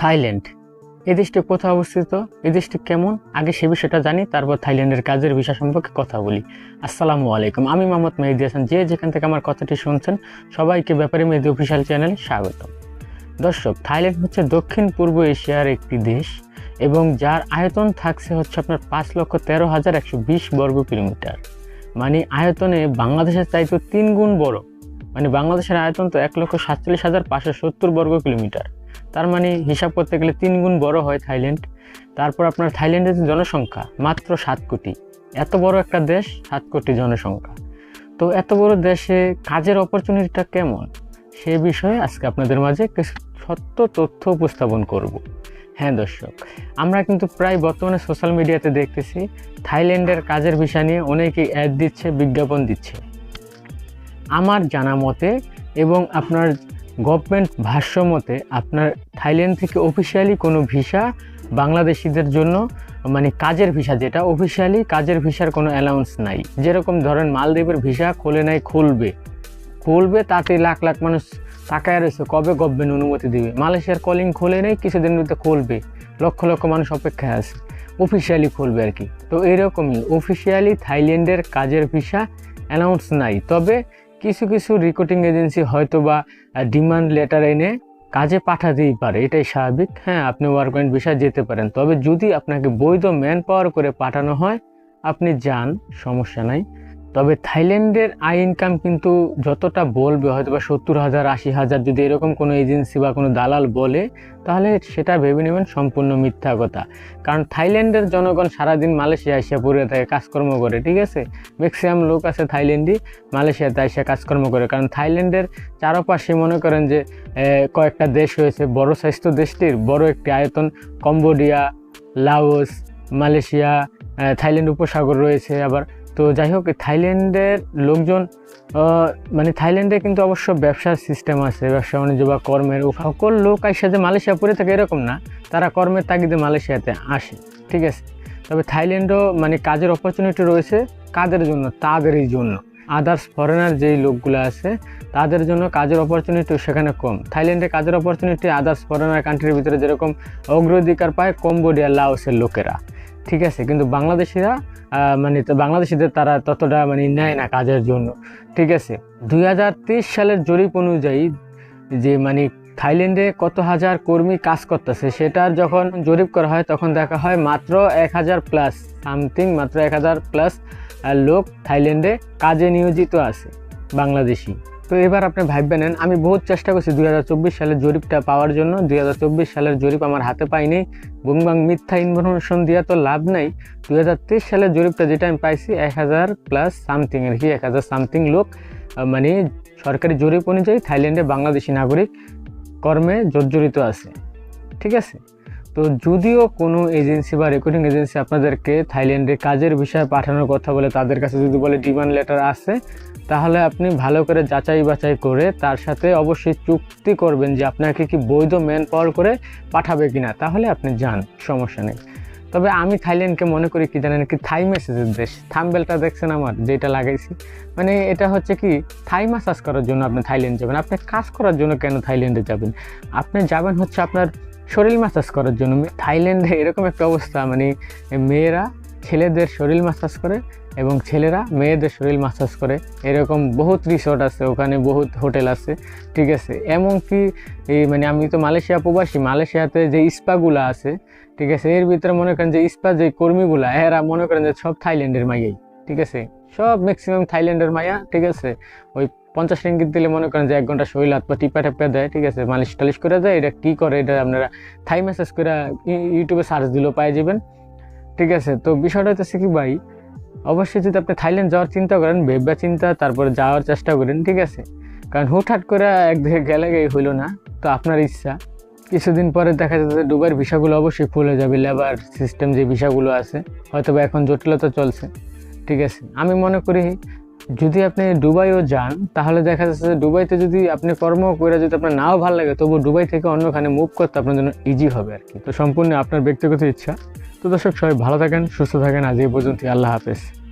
Thailand. এই দেশটি কোথায় অবস্থিত? এই দেশটি কেমন? আগে সে বিষয়টা জানি, তারপর থাইল্যান্ডের কাজের বিষয় সম্পর্কে কথা বলি। আসসালামু আলাইকুম, আমি মোহাম্মদ মেহেদি হাসান। যে যেখান থেকে আমার কথাটি শুনছেন, সবাইকে ব্যাপারে মেহেদি অফিসিয়াল চ্যানেলে স্বাগত দর্শক, থাইল্যান্ড হচ্ছে দক্ষিণ পূর্ব এশিয়ার একটি দেশ এবং যার আয়তন থাকছে হচ্ছে আপনার পাঁচ লক্ষ তেরো হাজার একশো বিশ বর্গ কিলোমিটার। মানে আয়তনে বাংলাদেশের চাইতে তিন গুণ বড়। মানে বাংলাদেশের আয়তন তো এক লক্ষ সাতচল্লিশ হাজার পাঁচশো সত্তর বর্গ কিলোমিটার। তার মানে হিসাব করতে গেলে তিন গুণ বড় হয় থাইল্যান্ড। তারপর আপনার থাইল্যান্ডের জনসংখ্যা, মাত্র সাত কোটি। এত বড় একটা দেশ, সাত কোটি জনসংখ্যা। তো এত বড় দেশে কাজের অপরচুনিটিটা কেমন? সে বিষয়ে আজকে আপনাদের মাঝে কিছু সত্য তথ্য উপস্থাপন করব। হ্যাঁ দর্শক, আমরা কিন্তু প্রায় বর্তমানে সোশ্যাল মিডিয়াতে দেখতেছি, থাইল্যান্ডের কাজের বিষয় নিয়ে অনেকেই অ্যাড দিচ্ছে, বিজ্ঞাপন দিচ্ছে। আমার জানা মতে এবং আপনার গভর্নমেন্ট ভাষ্য মতে আপনার থাইল্যান্ড থেকে অফিসিয়ালি কোনো ভিসা বাংলাদেশিদের জন্য মানে কাজের ভিসা যেটা অফিসিয়ালি কাজের ভিসার কোনো অ্যালাউন্স নাই। যেরকম ধরেন মালদ্বীপের ভিসা খোলে নাই, খুলবে। খুলবে তাতে লাখ লাখ মানুষ তাকায় রয়েছে, কবে গভর্নমেন্ট অনুমতি দিবে? মালয়েশিয়ার কলিং খোলে নেই কিছুদিনের মধ্যে খুলবে। লক্ষ লক্ষ মানুষ অপেক্ষায় আছে। অফিসিয়ালি খুলবে আর কি। তো এরকমই অফিসিয়ালি থাইল্যান্ডের কাজের ভিসা অ্যানাউন্স নাই। তবে কিছু কিছু রিক্রুটিং এজেন্সি হয়তো বা ডিমান্ড লেটার এনে কাজে পাঠাতেই পারে, এটাই স্বাভাবিক। হ্যাঁ আপনি ওয়ার্ক পয়েন্ট বিষয়ে যেতে পারেন। তবে যদি আপনাকে বৈধ ম্যান পাওয়ার করে পাঠানো হয়, আপনি যান, সমস্যা নাই। তবে থাইল্যান্ডের আই ইনকাম কিন্তু যতটা বলবে হয়তো বা সত্তর হাজার, আশি হাজার যদি এরকম কোনো এজেন্সি বা কোনো দালাল বলে, তাহলে সেটা ভেবে নেবেন সম্পূর্ণ মিথ্যা কথা। কারণ থাইল্যান্ডের জনগণ সারাদিন মালয়েশিয়া এসে পড়ে থাকে, কাজকর্ম করে, ঠিক আছে? ম্যাক্সিমাম লোক আছে থাইল্যান্ডই মালয়েশিয়াতে এসে কাজকর্ম করে। কারণ থাইল্যান্ডের চারপাশে মনে করেন যে কয়েকটা দেশ হয়েছে বড় স্বাস্থ্য দেশটির, বড় একটি আয়তন কম্বোডিয়া, লাওস, মালয়েশিয়া থাইল্যান্ড উপসাগর রয়েছে, আবার তো যাই হোক, থাইল্যান্ডের লোকজন মানে থাইল্যান্ডে কিন্তু অবশ্য ব্যবসার সিস্টেম আছে, ব্যবসা বাণিজ্য বা কর্মের। সকল লোক আসে যে মালয়েশিয়া পড়ে থাকে এরকম না, তারা কর্মের তাগিদে মালয়েশিয়াতে আসে, ঠিক আছে? তবে থাইল্যান্ডও মানে কাজের অপরচুনিটি রয়েছে কাদের জন্য? তাদেরই জন্য। আদার্স ফরেনার যেই লোকগুলো আছে, তাদের জন্য কাজের অপরচুনিটি সেখানে কম। থাইল্যান্ডে কাজের অপরচুনিটি আদার্স ফরেনার কান্ট্রির ভিতরে যেরকম অগ্রাধিকার পায় কম্বোডিয়া লাওসের লোকেরা, ঠিক আছে? কিন্তু বাংলাদেশিরা মানে বাংলাদেশিদের তারা ততটা মানে নেয় না কাজের জন্য। ঠিক আছে? দুই সালের জরিপ অনুযায়ী যে মানে থাইল্যান্ডে কত হাজার কর্মী কাজ করতেছে, সেটার যখন জরিপ করা হয়, তখন দেখা হয় মাত্র এক হাজার প্লাস সামথিং, মাত্র এক হাজার প্লাস লোক থাইল্যান্ডে কাজে নিয়োজিত আছে, বাংলাদেশি। তো এবার আপনি ভাববেন, নেন, আমি বহুত চেষ্টা করছি দুই হাজার চব্বিশ সালের জরিপটা পাওয়ার জন্য। দুই হাজার চব্বিশ সালের জরিপ আমার হাতে পাইনি। বুংবাং মিথ্যা ইনফরমেশন দেওয়া তো লাভ নাই। দুই হাজার তেইশ সালের জরিপটা যেটা আমি পাইছি, এক হাজার প্লাস সামথিং আর কি, এক হাজার সামথিং লোক মানে সরকারি জরিপ অনুযায়ী থাইল্যান্ডে বাংলাদেশি নাগরিক কর্মে জর্জরিত আছে। ঠিক আছে? তো যদিও কোনো এজেন্সি বা রেকর্ডিং এজেন্সি আপনাদেরকে থাইল্যান্ডে কাজের বিষয়ে পাঠানোর কথা বলে তাদের কাছে যদি বলে ডিমান্ড লেটার আছে, তাহলে আপনি ভালো করে যাচাই বাছাই করে তার সাথে অবশ্যই চুক্তি করবেন যে আপনাকে কি বৈধ ম্যান পাওয়ার করে পাঠাবে কিনা। তাহলে আপনি যান, সমস্যা নেই। তবে আমি থাইল্যান্ডকে মনে করি কি জানেন কি, থাই মেসেজের দেশ। থামবেলটা দেখছেন আমার, যেটা লাগাইছি। মানে এটা হচ্ছে কি, থাই মাসাজ করার জন্য আপনি থাইল্যান্ড যাবেন। আপনি কাজ করার জন্য কেন থাইল্যান্ডে যাবেন? আপনি যাবেন হচ্ছে আপনার শরীর মাসাজ করার জন্য। থাইল্যান্ডে এরকম একটা অবস্থা মানে মেয়েরা ছেলেদের শরীর মাসাজ করে এবং ছেলেরা মেয়েদের শরীর মাসাজ করে। এরকম বহুত রিসর্ট আছে, ওখানে বহুত হোটেল আছে, ঠিক আছে। এমনকি এই মানে আমি তো মালয়েশিয়া প্রবাসী, মালয়েশিয়াতে যে স্পাগুলো আছে, ঠিক আছে, এর ভিতরে মনে করেন যে স্পা যে কর্মীগুলা, এরা মনে করেন যে সব থাইল্যান্ডের মাইয়াই, ঠিক আছে। সব ম্যাক্সিমাম থাইল্যান্ডের মাইয়া, ঠিক আছে। ওই পঞ্চাশ রিঙ্গিত দিলে মনে করেন যে এক ঘণ্টা শরীর হাত পা টিপা টেপা দেয়, ঠিক আছে? মালিশ টালিশ করে দেয়, এটা কী করে? এটা আপনারা থাই মেসেজ করে ইউটিউবে সার্চ দিলেও পাই যাবেন, ঠিক আছে? তো বিষয়টা হচ্ছে কি ভাই, অবশ্যই যদি আপনি থাইল্যান্ড যাওয়ার চিন্তা করেন, ভেবা চিন্তা, তারপরে যাওয়ার চেষ্টা করেন, ঠিক আছে? কারণ হুটহাট করে একদিকে গেলে গেই হইল না, তো আপনার ইচ্ছা। কিছুদিন পরে দেখা যাচ্ছে দুবাইয়ের ভিসাগুলো অবশ্যই ফুলে যাবে লেবার সিস্টেম যে ভিসাগুলো আছে হয়তো এখন জটিলতা চলছে, ঠিক আছে? আমি মনে করি যদি আপনি দুবাইও যান, তাহলে দেখা যাচ্ছে যে দুবাইতে যদি আপনি কর্ম করে যদি আপনার নাও ভালো লাগে, তবু দুবাই থেকে অন্যখানে মুভ করতে আপনার জন্য ইজি হবে আর কি। তো সম্পূর্ণ আপনার ব্যক্তিগত ইচ্ছা। তো দর্শক, সবাই ভালো থাকেন, সুস্থ থাকেন। আজ এই পর্যন্ত আল্লাহ হাফেজ।